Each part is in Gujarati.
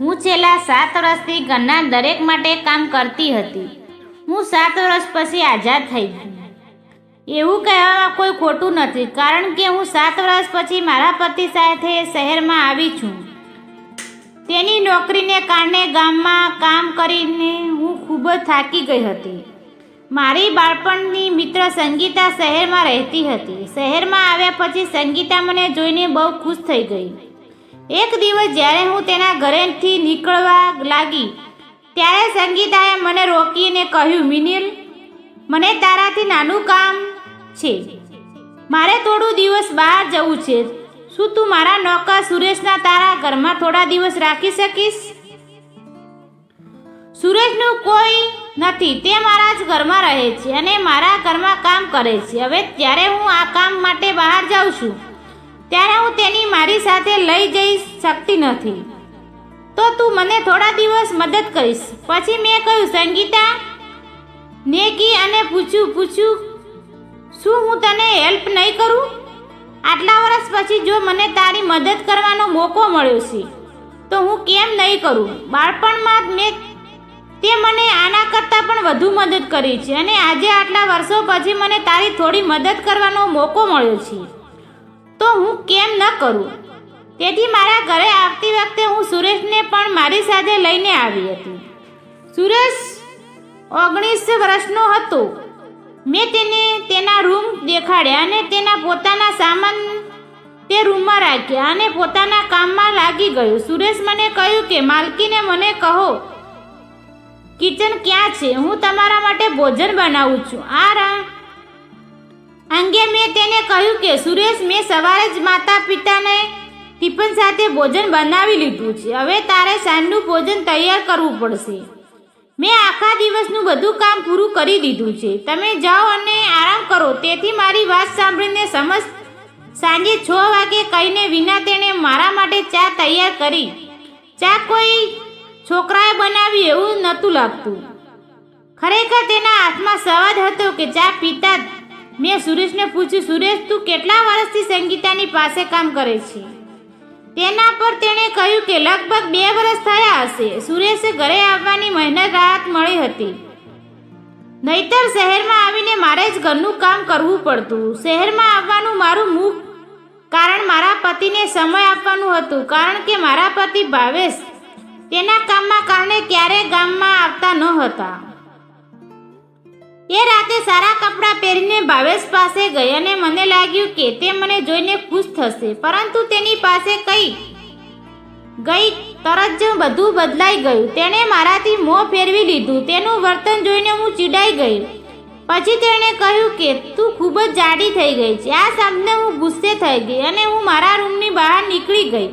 હું છેલ્લા સાત વર્ષથી ઘરના દરેક માટે કામ કરતી હતી. હું સાત વર્ષ પછી આઝાદ થઈ ગઈ. એવું કહેવામાં કોઈ ખોટું નથી, કારણ કે હું સાત વર્ષ પછી મારા પતિ સાથે શહેરમાં આવી છું. તેની નોકરીને કારણે ગામમાં કામ કરીને હું ખૂબ જ થાકી ગઈ હતી. મારી બાળપણની મિત્ર સંગીતા શહેરમાં રહેતી હતી. શહેરમાં આવ્યા પછી સંગીતા મને જોઈને બહુ ખુશ થઈ ગઈ. એક દિવસ જ્યારે હું તેના ઘરેથી નીકળવા લાગી, ત્યારે સંગીતાએ મને રોકીને કહ્યું, મિનિલ, મને તારાથી નાનું કામ છે. મારે થોડું દિવસ બહાર જવું છે. શું તું મારા નોકર સુરેશના તારા ઘરમાં થોડા દિવસ રાખી શકીશ? સુરેશનું કોઈ નથી. તે મારા જ ઘરમાં રહે છે અને મારા ઘરમાં કામ કરે છે. હવે જ્યારે હું આ કામ માટે બહાર જાઉં છું. ત્યારે હું તેની મારી સાથે લઈ જઈ શકતી નથી. તો તું મને થોડા દિવસ મદદ કરીશ. પછી મેં કહ્યું, સંગીતા, નેકી અને પૂછ્યું પૂછ્યું શું હું તને હેલ્પ નહીં કરું? આટલા વર્ષ પછી જો મને તારી મદદ કરવાનો મોકો મળ્યો છે, તો હું કેમ નહીં કરું? બાળપણમાં જ મેં તે મને આના કરતાં પણ વધુ મદદ કરી છે અને આજે આટલા વર્ષો પછી મને તારી થોડી મદદ કરવાનો મોકો મળ્યો છે. તો હું કેમ ન કરું? તેથી મારા ઘરે આવતી વખતે હું સુરેશને પણ મારી સાથે લઈને આવી હતી. સુરેશ ઓગણીસ વર્ષનો હતો. મેં તેને તેના રૂમ દેખાડ્યા અને તેના પોતાના સામાન તે રૂમમાં રાખ્યા અને પોતાના કામમાં લાગી ગયો. સુરેશ મને કહ્યું કે, માલકીને મને કહો, કિચન ક્યાં છે? હું તમારા માટે ભોજન બનાવું છું. આ અંગે મેં તેને કહ્યું કે, સુરેશ, મેં સવારે જ માતા પિતાને ટિફિન સાથે ભોજન બનાવી લીધું છે. હવે તારે સાંજનું ભોજન તૈયાર કરવું પડશે. મેં આખા દિવસનું બધું કામ પૂરું કરી દીધું છે. તમે જાઓ અને આરામ કરો. તેથી મારી વાત સાંભળીને સમજ સાંજે છ વાગે કહીને વિના તેણે મારા માટે ચા તૈયાર કરી. ચા કોઈ છોકરાએ બનાવી એવું નહોતું લાગતું. ખરેખર તેના હાથમાં સ્વાદ હતો કે ચા પીતા મેં સુરેશને પૂછ્યું, સુરેશ, તું કેટલા વર્ષથી સંગીતાની પાસે કામ કરે છે? તેના પર તેણે કહ્યું કે લગભગ બે વર્ષ થયા હશે. સુરેશે ઘરે આવવાની મહેનત રાહત મળી હતી. નહીતર શહેરમાં આવીને મારે જ ઘરનું કામ કરવું પડતું. શહેરમાં આવવાનું મારું મુખ કારણ મારા પતિને સમય આપવાનું હતું. કારણ કે મારા પતિ ભાવેશ તેના કામમાં કારણે ક્યારેય ગામમાં આવતા ન હતા. એ રાતે સારા કપડાં પહેરીને ભાવેશ પાસે ગઈ અને મને લાગ્યું કે તે મને જોઈને ખુશ થશે, પરંતુ તેની પાસે કઈ ગઈ તરત જ બધું બદલાઈ ગયું. તેણે મારાથી મોં ફેરવી લીધું. તેનું વર્તન જોઈને હું ચીડાઈ ગઈ. પછી તેણે કહ્યું કે તું ખૂબ જ જાડી થઈ ગઈ છે. આ સાંભળીને હું ગુસ્સે થઈ ગઈ અને હું મારા રૂમની બહાર નીકળી ગઈ.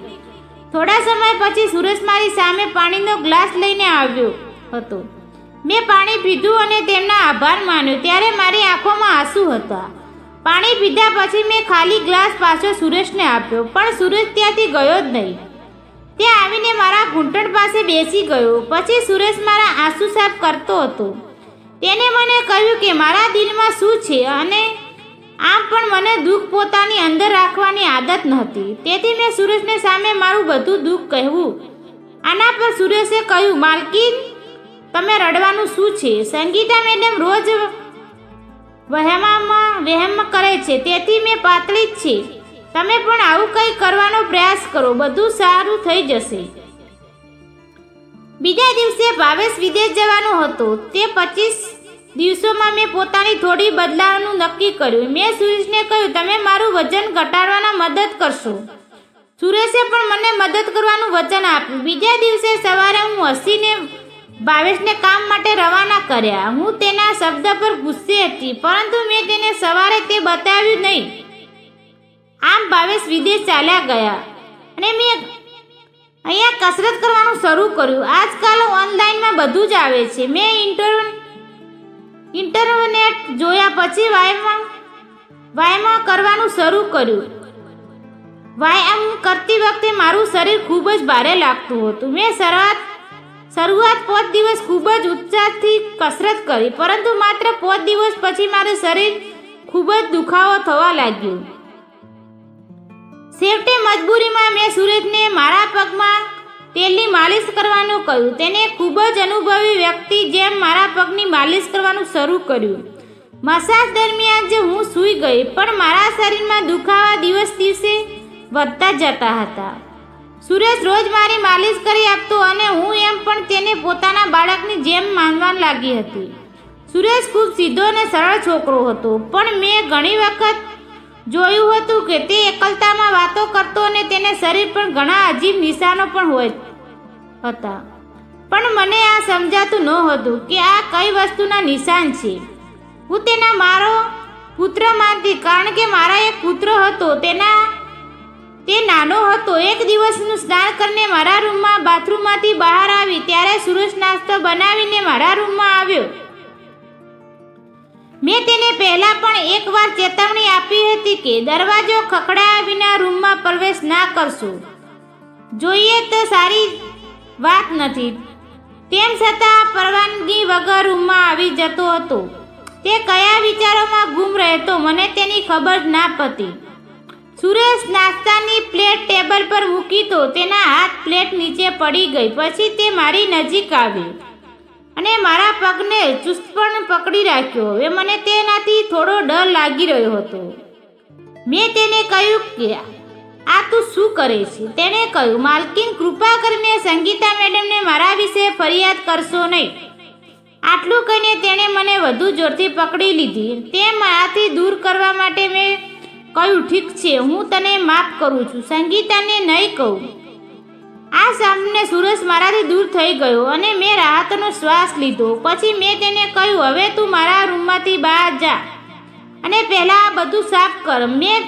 થોડા સમય પછી સુરેશ મારી સામે પાણીનો ગ્લાસ લઈને આવ્યો હતો. મેં પાણી પીધું અને તેમના આભાર માન્યો. ત્યારે મારી આંખોમાં આંસુ હતા. પાણી પીધા પછી મેં ખાલી ગ્લાસ પાછો સુરેશને આપ્યો, પણ સુરેશ ત્યાંથી ગયો જ નહીં. તે આવીને મારા ઘૂંટણ પાસે બેસી ગયો. પછી સુરેશ મારા આંસુ સાફ કરતો હતો. તેને મને કહ્યું કે, મારા દિલમાં શું છે અને આમ પણ મને દુઃખ પોતાની અંદર રાખવાની આદત નહોતી. તેથી મેં સુરેશને સામે મારું બધું દુઃખ કહેવું. આના પર સુરેશે કહ્યું, માલકીન તમે રડવાનું શું છે? સંગીતા મેડમ રોજ વહેવામાં વહેમ કરે છે. તેથી મેં પાતળી જ છે. તમે પણ આવું કંઈ કરવાનો પ્રયાસ કરો. બધું સારું થઈ જશે. બીજા દિવસે ભાવેશ વિદેશ જવાનો હતો. તે પચીસ દિવસોમાં મેં પોતાની થોડી બદલાવાનું નક્કી કર્યું. મેં સુરેશને કહ્યું, તમે મારું વજન ઘટાડવાના મદદ કરશો. સુરેશે પણ મને મદદ કરવાનું વચન આપ્યું. બીજા દિવસે સવારે હું હસીને ભાવેશને કામ માટે રવાના કર્યા. હું તેના શબ્દ પર ગુસ્સે હતી, પરંતુ મેં તેને સવારે તે બતાવ્યું નહીં. આમ ભાવેશ વિદેશ ચાલ્યા ગયા અને મેં અહીંયા કસરત કરવાનું શરૂ કર્યું. આજકાલ ઓનલાઈનમાં બધું જ આવે છે. મેં ઇન્ટરવ્યુ ઇન્ટરનેટ જોયા પછી વાયમાં વાયમાં કરવાનું શરૂ કર્યું. વાયામ કરતી વખતે મારું શરીર ખૂબ જ ભારે લાગતું હતું. મેં શરૂઆત શરૂઆત પાંચ દિવસ ખૂબ જ ઉત્સાહથી કસરત કરી, પરંતુ માત્ર પાંચ દિવસ પછી મારું શરીર ખૂબ જ દુખાવો થવા લાગ્યું. છેવટે મજબૂરીમાં મેં સુરેશને મારા પગમાં તેલની માલિશ કરવાનું કહ્યું. તેને ખૂબ જ અનુભવી વ્યક્તિ જેમ મારા પગની માલિશ કરવાનું શરૂ કર્યું. મસાજ દરમિયાન જે હું સૂઈ ગઈ, પણ મારા શરીરમાં દુખાવા દિવસ દિવસે વધતા જતા હતા. સુરેશ રોજ મારી માલિશ કરી આપતો અને હું એમ પણ તેને પોતાના બાળકની જેમ માનવા લાગી હતી. સુરેશ ખૂબ સીધો અને સરળ છોકરો હતો, પણ મેં ઘણી વખત જોયું હતું કે તે એકલતામાં વાતો કરતો અને તેને શરીર પર ઘણા અજીબ નિશાનો પણ હોય હતા. પણ મને આ સમજાતું નહોતું કે આ કઈ વસ્તુના નિશાન છે. હું તેના મારો પુત્ર માનતી, કારણ કે મારા એક પુત્ર હતો, તેના તે નાનો હતો. એક દિવસનું સ્નાન કરીને મારા રૂમમાં બાથરૂમમાંથી બહાર આવી ત્યારે સુરેશ નાસ્તો બનાવીને મારા રૂમમાં આવ્યો. મેં તેને પહેલા પણ એકવાર ચેતવણી આપી હતી કે દરવાજો ખખડાયા વિના રૂમમાં પ્રવેશ ના કરશો. જોઈએ તો સારી વાત નથી. તેમ છતાં પરવાનગી વગર રૂમમાં આવી જતો હતો. તે કયા વિચારોમાં ગુમ રહેતો મને તેની ખબર ના પતી. સુરેશ નાસ્તાની પ્લેટ ટેબલ પર મૂકી તો તેના હાથ પ્લેટ નીચે પડી ગઈ. પછી તે મારી નજીક આવી અને મારા પગને ચુસ્ત પણ પકડી રાખ્યો. હવે મને તેનાથી થોડો ડર લાગી રહ્યો હતો. મેં તેને કહ્યું કે, આ તું શું કરે છે? તેણે કહ્યું, માલકીન, કૃપા કરીને સંગીતા મેડમને મારા વિશે ફરિયાદ કરશો નહીં. આટલું કહીને તેણે મને વધુ જોરથી પકડી લીધી. તે મારાથી દૂર કરવા માટે મેં કહ્યું, ઠીક છે, હું તને માફ કરું છું, સંગીતાને નહીં કહું. આ સાંભળીને સુરેશ મારાથી દૂર થઈ ગયો અને મેં રાહતનો શ્વાસ લીધો. પછી મેં તેને કહ્યું, હવે તું મારા રૂમમાંથી બહાર જા અને પહેલાં આ બધું સાફ કર. મેં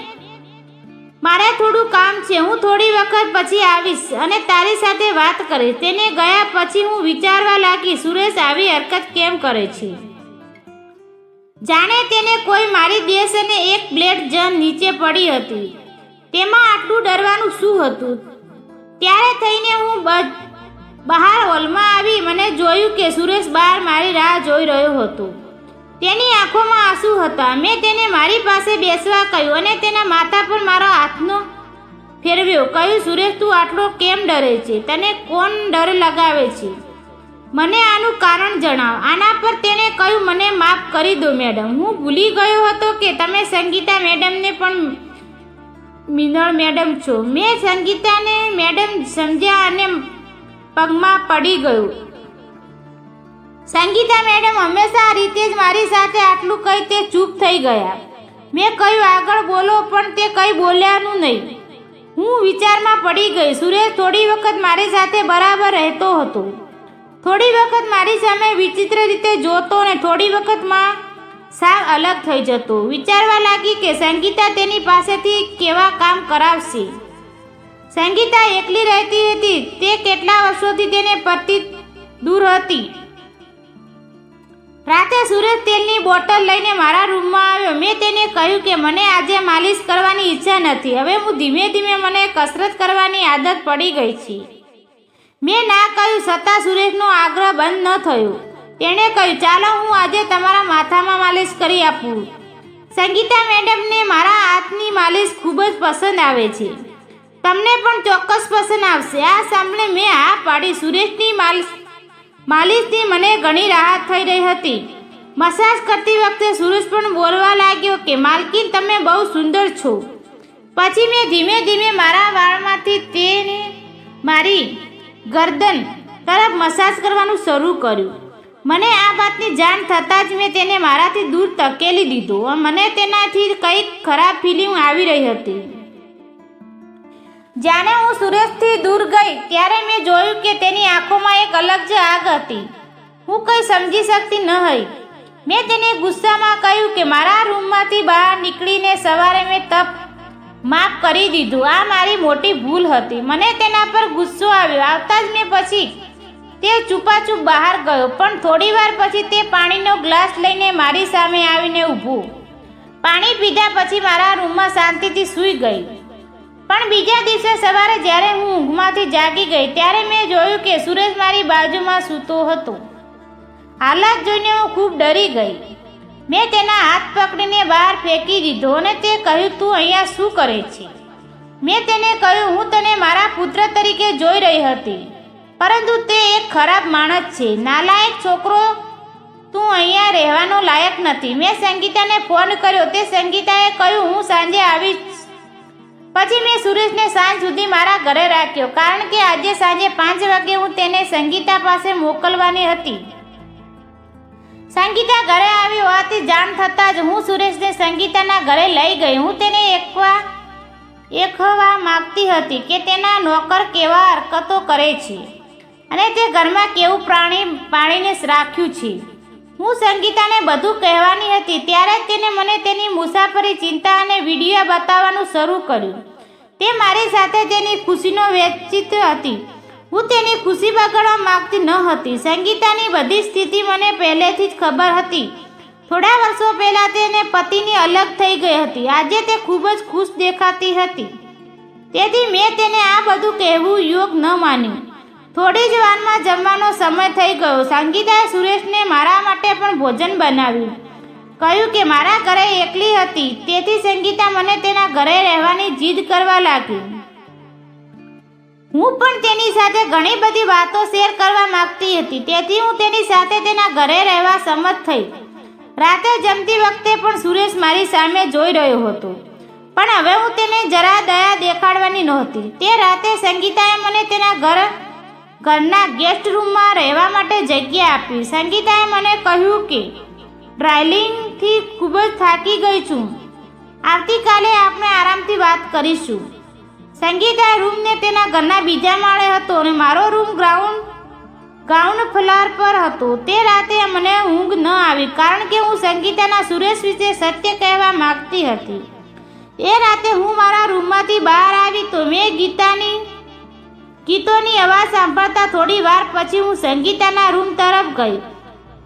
મારે થોડું કામ છે, હું થોડી વખત પછી આવીશ અને તારી સાથે વાત કરીશ. તેને ગયા પછી હું વિચારવા લાગી, સુરેશ, આવી હરકત કેમ કરે છે? જાણે તેને કોઈ મારી દેશે અને એક બ્લેડ જન નીચે પડી હતી. તેમાં આટલું ડરવાનું શું હતું? ત્યારે થઈને હું બહાર હોલમાં આવી મને જોયું કે સુરેશ બહાર મારી રાહ જોઈ રહ્યો હતો. તેની આંખોમાં આંસુ હતા. મેં તેને મારી પાસે બેસવા કહ્યું અને તેના માથા પર મારો હાથનો ફેરવ્યો. કહ્યું, સુરેશ, તું આટલો કેમ ડરે છે? તને કોણ ડર લગાવે છે? મને આનું કારણ જણાવો. આના પર તેણે કહ્યું, મને માફ કરી દો, મેડમ. હું ભૂલી ગયો હતો કે તમે સંગીતા મેડમને પણ મિનળ મેડમ છો. મેં સંગીતાને મેડમ સમજ્યા અને પગમાં પડી ગયું. સંગીતા મેડમ હંમેશા આ રીતે જ મારી સાથે આટલું કહી તે ચૂપ થઈ ગયા. મેં કહ્યું, આગળ બોલો, પણ તે કંઈ બોલ્યાનું નહીં. હું વિચારમાં પડી ગઈ. સુરેશ થોડી વખત મારી સાથે બરાબર રહેતો હતો. થોડી વખત મારી સામે વિચિત્ર રીતે જોતો ને થોડી વખતમાં સાવ અલગ થઈ જતો. વિચારવા લાગી કે સંગીતા તેની પાસેથી કેવા કામ કરાવશે. સંગીતા એકલી રહેતી હતી, તે કેટલા વર્ષોથી તેને પતિ દૂર હતી. રાતે સુરેશ તેલની બોટલ લઈને મારા રૂમમાં આવ્યો. મેં તેને કહ્યું કે મને આજે માલિશ કરવાની ઈચ્છા નથી. હવે હું ધીમે ધીમે મને કસરત કરવાની આદત પડી ગઈ છે. મેં ના કહ્યું છતાં સુરેશનો આગ્રહ બંધ ન થયો. તેણે કહ્યું, ચાલો, હું આજે તમારા માથામાં માલિશ કરી આપું. સંગીતા મેડમને મારા હાથની માલિશ ખૂબ જ પસંદ આવે છે. તમને પણ ચોક્કસ પસંદ આવશે. આ સાંભળે મેં હા પાડી. સુરેશની માલિશ માલિશથી મને ઘણી રાહત થઈ રહી હતી. મસાજ કરતી વખતે સુરેશ પણ બોલવા લાગ્યો કે, માલકીન, તમે બહુ સુંદર છો. પછી મેં ધીમે ધીમે મારા વાળમાંથી તેને મારી ગરદન તરફ મસાજ કરવાનું શરૂ કર્યું. મને આ વાતની જાણ થતાં જ મેં તેને મારાથી દૂર ધકેલી દીધો. મને તેનાથી કંઈક ખરાબ ફિલિંગ આવી રહી હતી. જાણે હું સુરેશથી દૂર ગઈ ત્યારે મેં જોયું કે તેની આંખોમાં એક અલગ જ આગ હતી. હું કંઈ સમજી શકતી ન હતી. મેં તેને ગુસ્સામાં કહ્યું કે મારા રૂમમાંથી બહાર નીકળીને સવારે મેં તપ માફ કરી દીધું. આ મારી મોટી ભૂલ હતી. મને તેના પર ગુસ્સો આવ્યો. આવતા જ મેં પછી તે ચૂપાચૂપ બહાર ગયો. પણ થોડી વાર પછી તે પાણીનો ગ્લાસ લઈને મારી સામે આવીને ઊભું. પાણી પીધા પછી મારા રૂમમાં શાંતિથી સૂઈ ગઈ. પણ બીજા દિવસે સવારે જ્યારે હું ઊંઘમાંથી જાગી ગઈ, ત્યારે મેં જોયું કે સુરેશ મારી બાજુમાં સૂતો હતો. હાલત જોઈને હું ખૂબ ડરી ગઈ. મેં તેના હાથ પકડીને બહાર ફેંકી દીધો અને તે કહ્યું, તું અહીંયા શું કરે છે? મેં તેને કહ્યું, હું તને મારા પુત્ર તરીકે જોઈ રહી હતી, પરંતુ તે એક ખરાબ માણસ છે. નાલાયક છોકરો, તું અહીંયા રહેવાનો લાયક નથી. મેં સંગીતાને ફોન કર્યો. તે સંગીતાએ કહ્યું, હું સાંજે આવીશ. પછી મેં સુરેશને સાંજ સુધી મારા ઘરે રાખ્યો, કારણ કે આજે સાંજે પાંચ વાગે હું તેને સંગીતા પાસે મોકલવાની હતી. સંગીતા ઘરે આવી હોવાથી જાણ થતાં જ હું સુરેશને સંગીતાના ઘરે લઈ ગઈ. હું તેને એકવા એકવા માગતી હતી કે તેના નોકર કેવા હરકતો કરે છે અને તે ઘરમાં કેવું પ્રાણી પાણીને રાખ્યું છે. હું સંગીતાને બધું કહેવાની હતી, ત્યારે જ તેને મને તેની મુસાફરી ચિંતા અને વીડિયો બતાવવાનું શરૂ કર્યું. તે મારી સાથે તેની ખુશીનો વ્યચિત હતી. હું તેની ખુશી બગાડવા માગતી ન હતી. સંગીતાની બધી સ્થિતિ મને પહેલેથી જ ખબર હતી. થોડા વર્ષો પહેલાં તેને પતિની અલગ થઈ ગઈ હતી. આજે તે ખૂબ જ ખુશ દેખાતી હતી. તેથી મેં તેને આ બધું કહેવું યોગ ન માન્યું. થોડી જ વારમાં જમવાનો સમય થઈ ગયો. સંગીતાએ સુરેશને મારા માટે પણ ભોજન બનાવ્યું. કહ્યું કે મારા ઘરે એકલી હતી. તેથી સંગીતા મને તેના ઘરે રહેવાની જીદ કરવા લાગી. હું પણ તેની સાથે ઘણી બધી વાતો શેર કરવા માંગતી હતી. તેથી હું તેની સાથે તેના ઘરે રહેવા સંમત થઈ. રાતે જમતી વખતે પણ સુરેશ મારી સામે જોઈ રહ્યો હતો. પણ હવે હું તેને જરા દયા દેખાડવાની નહોતી. તે રાતે સંગીતાએ મને તેના ઘર, ઘરના ગેસ્ટ રૂમમાં રહેવા માટે જગ્યા આપી. સંગીતાએ મને કહ્યું કે, ડ્રાઇલિંગથી ખૂબ જ થાકી ગઈ છું. આવતીકાલે આપણે આરામથી વાત કરીશું. સંગીતા રૂમને તેના ઘરના બીજા માળે હતો અને મારો રૂમ ગ્રાઉન્ડ ગ્રાઉન્ડ ફ્લાર પર હતો. તે રાતે મને ઊંઘ ન આવી કારણ કે હું સંગીતાના સુરેશ વિશે સત્ય કહેવા માગતી હતી. એ રાતે હું મારા રૂમમાંથી બહાર આવી તો મેં ગીતાની, ગીતોની અવાજ સાંભળતા થોડી વાર પછી હું સંગીતાના રૂમ તરફ ગઈ.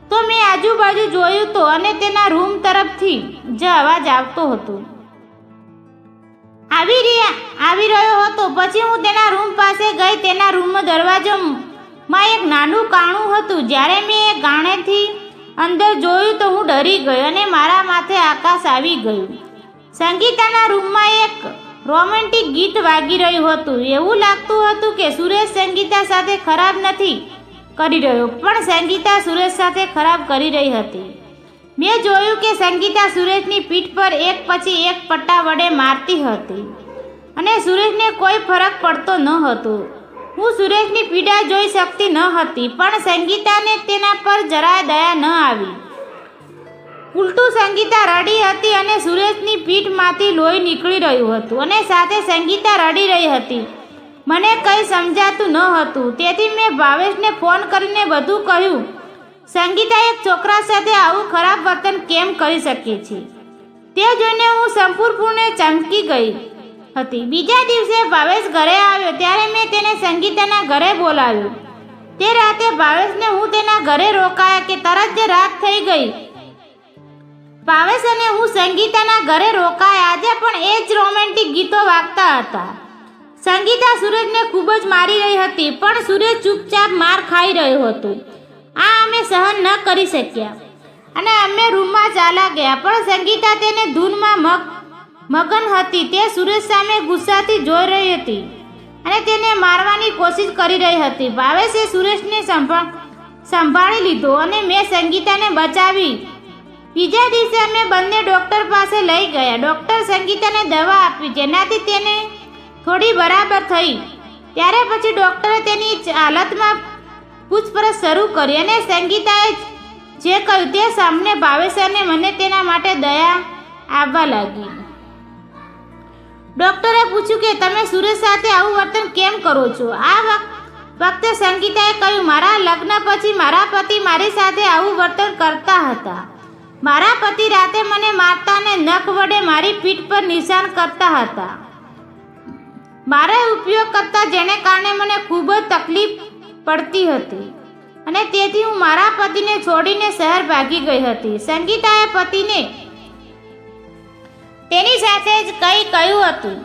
તો મેં આજુબાજુ જોયું તો અને તેના રૂમ તરફથી જ અવાજ આવતો હતો. આવી રહ્યા, આવી રહ્યો હતો. પછી હું તેના રૂમ પાસે ગઈ. તેના રૂમનો દરવાજો માં એક નાનું કાણું હતું. જ્યારે મેં એ ગાણેથી અંદર જોયું તો હું ડરી ગઈ અને મારા માથે આકાશ આવી ગયું. સંગીતાના રૂમમાં એક રોમેન્ટિક ગીત વાગી રહ્યું હતું. એવું લાગતું હતું કે સુરેશ સંગીતા સાથે ખરાબ નથી કરી રહ્યો, પણ સંગીતા સુરેશ સાથે ખરાબ કરી રહી હતી. મેં જોયું કે સંગીતા સુરેશની પીઠ પર એક પછી એક પટ્ટા વડે મારતી હતી અને સુરેશને કોઈ ફરક પડતો ન હતો. હું સુરેશની પીડા જોઈ શકતી ન હતી, પણ સંગીતાને તેના પર જરાય દયા ન આવી. ઉલટું સંગીતા રડી હતી અને સુરેશની પીઠમાંથી લોહી નીકળી રહ્યું હતું અને સાથે સંગીતા રડી રહી હતી. મને કંઈ સમજાતું ન હતું, તેથી મેં ભાવેશને ફોન કરીને બધું કહ્યું. સંગીતા એક છોકરા સાથે આવું ખરાબ વર્તન કેમ કરી શકે છે? તે જોઈને હું સંપૂર્ણપણે ચમકી ગઈ. હતી. બીજા દિવસે ભાવેશ ઘરે આવ્યો, ત્યારે મેં તેને સંગીતાના ઘરે બોલાવ્યો. તે રાતે ભાવેશને હું તેના ઘરે રોકાયા કે તરત જ રાત થઈ ગઈ. ભાવેશ અને હું સંગીતાના ઘરે રોકાયા. આજે પણ એ જ રોમેન્ટિક ગીતો વાગતા હતા. સંગીતા સૂરજને ખૂબ જ મારી રહી હતી, પણ સૂરજ ચૂપચાપ માર ખાઈ રહ્યો હતો. આ અમે સહન ન કરી શક્યા. અને અમે રૂમમાં ચાલા ગયા, પણ સંગીતા તેને ધૂનમાં મગ મગન હતી. તે સુરેશ સામે ગુસ્સાથી જોઈ રહી હતી અને તેને મારવાની કોશિશ કરી રહી હતી. ભાવેશે સુરેશને સંભાળ સંભાળી લીધો અને મેં સંગીતાને બચાવી. બીજા દિવસે અમે બંને ડૉક્ટર પાસે લઈ ગયા. ડૉક્ટર સંગીતાને દવા આપી, જેનાથી તેને થોડી બરાબર થઈ. ત્યારે પછી ડૉક્ટરે તેની હાલતમાં પૂછપરછ શરૂ કરી અને સંગીતાએ જે કહ્યું તે સામને ભાવેશ અને મને તેના માટે દયા આવવા લાગી. ડૉક્ટરે પૂછ્યું કે, તમે સુરેશ સાથે આવું વર્તન કેમ કરો છો? આ વખ- વખતે સંગીતાએ કહ્યું, મારા લગ્ન પછી મારા પતિ મારી સાથે આવું વર્તન કરતા હતા. મારા પતિ રાતે મને મારતા અને નખ વડે મારી પીઠ પર નિશાન કરતા હતા. મારે ઉપયોગ કરતા જેને કારણે મને ખૂબ જ તકલીફ પડતી હતી. અને તેથી હું મારા પતિને છોડીને શહેર ભાગી ગઈ હતી. સંગીતાએ પતિને તેની સાથે જ કંઈ કહ્યું હતું.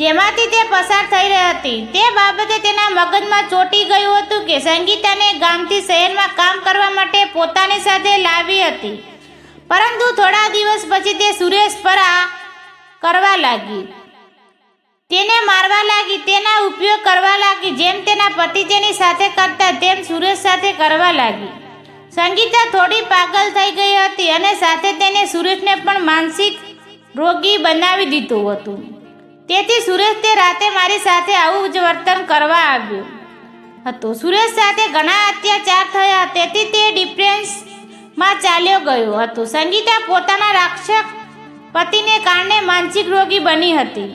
જેમાંથી તે પસાર થઈ રહી હતી. તે બાબતે તેના મગજમાં ચોંટી ગયું હતું કે સંગીતાને ગામથી શહેરમાં કામ કરવા માટે પોતાની સાથે લાવી હતી. પરંતુ થોડા દિવસ પછી તે સુરેશ પર આ કરવા લાગી. તેને મારવા લાગી, તેના ઉપયોગ કરવા લાગી, જેમ તેના પતિ તેની સાથે કરતા તેમ સુરેશ સાથે કરવા લાગી. સંગીતા થોડી પાગલ થઈ ગઈ હતી અને સાથે તેને સુરેશને પણ માનસિક રોગી બનાવી દીધું હતું. તેથી સુરેશ તે રાતે મારી સાથે આવું જ વર્તન કરવા આવ્યું હતું. સુરેશ સાથે ઘણા અત્યાચાર થયા, તેથી તે ડિપ્રેશનમાં ચાલ્યો ગયો હતો. સંગીતા પોતાના રાક્ષક પતિને કારણે માનસિક રોગી બની હતી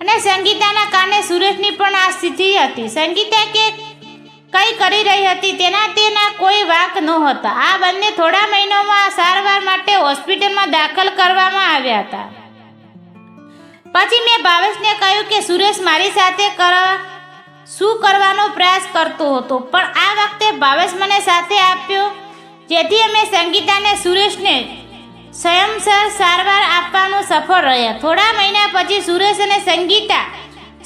અને સંગીતાના કારણે સુરેશની પણ આ સ્થિતિ હતી. સંગીતા કે કઈ કરી રહી હતી તેના તેના કોઈ વાક નહોતા આ બંને થોડા મહિનામાં સારવાર માટે હોસ્પિટલમાં દાખલ કરવામાં આવ્યા હતા. પછી મેં ભાવેશને કહ્યું કે સુરેશ મારી સાથે કર, શું કરવાનો પ્રયાસ કરતો હતો? પણ આ વખતે ભાવેશ મને સાથે આપ્યો, જેથી અમે સંગીતાને સુરેશને સ્વયંસર સારવાર આપવાનું સફળ રહ્યા. થોડા મહિના પછી સુરેશ અને સંગીતા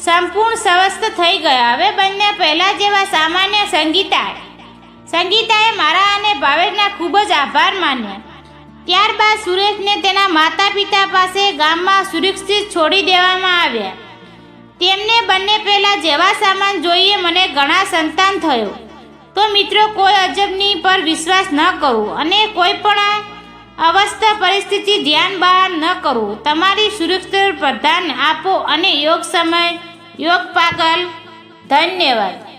સંપૂર્ણ સ્વસ્થ થઈ ગયા. હવે બંને પહેલા જેવા સામાન્ય સંગીતા સંગીતાએ મારા અને ભાવેશના ખૂબ જ આભાર માન્યા. ત્યારબાદ સુરેશને તેના માતા પિતા પાસે ગામમાં સુરક્ષિત છોડી દેવામાં આવ્યા. તેમને બંને પહેલાં જેવા સામાન જોઈએ મને ઘણા સંતાન થયો. તો મિત્રો, કોઈ અજબની પર વિશ્વાસ ન કરવો અને કોઈ પણ અવસ્થા પરિસ્થિતિ ધ્યાન બહાર ન કરવું. તમારી સુરક્ષિત પ્રધાન આપો અને યોગ સમય યોગ પાગલ. ધન્યવાદ.